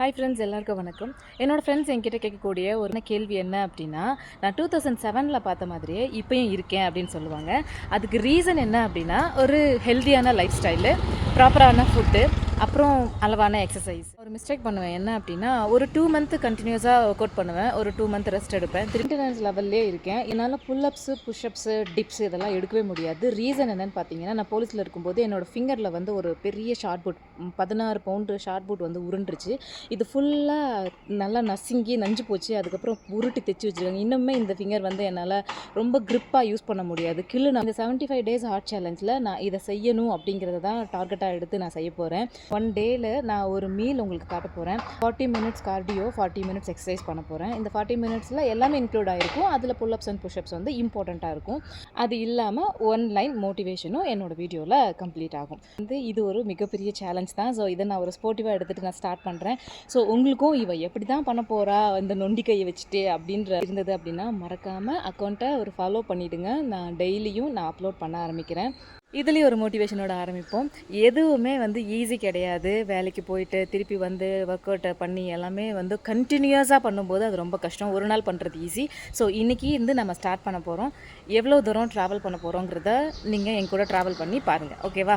Hi friends எல்லாருக்கும் வணக்கம். என்னோடய ஃப்ரெண்ட்ஸ் என்கிட்ட கேட்கக்கூடிய ஒரு கேள்வி என்ன அப்படின்னா நான் டூ தௌசண்ட் செவனில் பார்த்த மாதிரியே இப்போயும் இருக்கேன் அப்படின்னு சொல்லுவாங்க. அதுக்கு ரீசன் என்ன அப்படின்னா ஒரு ஹெல்த்தியான லைஃப் ஸ்டைலு ப்ராப்பரான ஃபுட்டு அப்புறம் அளவான எக்ஸசைஸ் ஒரு மிஸ்டேக் பண்ணுவேன். என்ன அப்படின்னா ஒரு டூ மந்த் கண்டினியூஸாக ஒர்க் அவுட் பண்ணுவேன். ஒரு டூ மந்த் ரெஸ்ட் எடுப்பேன். மெயின்டெனன்ஸ் லெவல்லே இருக்கேன். என்னால் புல்லப்ஸு புஷ்அப்ஸு டிப்ஸ் இதெல்லாம் எடுக்கவே முடியாது. ரீசன் என்னன்னு பார்த்தீங்கன்னா நான் போலீஸில் இருக்கும்போது என்னோட ஃபிங்கரில் வந்து ஒரு பெரிய ஷார்ட் புட் பதினாறு பவுண்டு ஷார்ட் புட் வந்து உருண்டுருச்சு. இது ஃபுல்லாக நல்லா நசுங்கி நஞ்சு போச்சு. அதுக்கப்புறம் உருட்டி தைச்சி வச்சுருக்காங்க. இன்னுமே இந்த ஃபிங்கர் வந்து என்னால் ரொம்ப கிரிப்பாக யூஸ் பண்ண முடியாது. கில்லு நான் இந்த செவன்ட்டி ஃபைவ் டேஸ் ஹார்ட் சேலஞ்சில் நான் இதை செய்யணும் அப்படிங்கிறத தான் டார்கெட்டாக எடுத்து நான் செய்ய போகிறேன் ஒன் டேயில் நான் ஒரு மீல் உங்களுக்கு காட்ட போகிறேன் forty minutes cardio forty minutes exercise பண்ண போகிறேன் இந்த ஃபார்ட்டி மினிட்ஸில் எல்லாமே இன்க்ளூட் ஆகிருக்கும் அதில் புல்லப்ஸ் அண்ட் புஷ்அப்ஸ் வந்து இம்பார்ட்டண்ட்டாக இருக்கும். அது இல்லாமல் ஒன் லைன் மோட்டிவேஷனும் என்னோட வீடியோவில் கம்ப்ளீட் ஆகும். வந்து இது ஒரு மிகப்பெரிய சேலஞ்ச் தான். ஸோ இதை நான் ஒரு ஸ்போர்ட்டிவாக எடுத்துகிட்டு நான் ஸ்டார்ட் பண்ணுறேன் ஸோ உங்களுக்கும் இவ எப்படி தான் பண்ண போகிறா இந்த நொண்டி கையை வச்சுட்டு அப்படின்ற இருந்தது அப்படின்னா மறக்காமல் அக்கௌண்ட்டை ஒரு ஃபாலோ பண்ணிவிடுங்க நான் டெய்லியும் நான் அப்லோட் பண்ண ஆரம்பிக்கிறேன். இதுலேயும் ஒரு மோட்டிவேஷனோட ஆரம்பிப்போம். எதுவுமே வந்து ஈஸி கிடையாது. வேலைக்கு போயிட்டு திருப்பி வந்து ஒர்க் அவுட்டை பண்ணி எல்லாமே வந்து கண்டினியூஸாக பண்ணும்போது அது ரொம்ப கஷ்டம். ஒரு நாள் பண்ணுறது ஈஸி ஸோ இன்றைக்கி இருந்து நம்ம ஸ்டார்ட் பண்ண போகிறோம் எவ்வளோ தூரம் ட்ராவல் பண்ண போகிறோங்கிறத நீங்கள் என் கூட ட்ராவல் பண்ணி பாருங்கள் ஓகேவா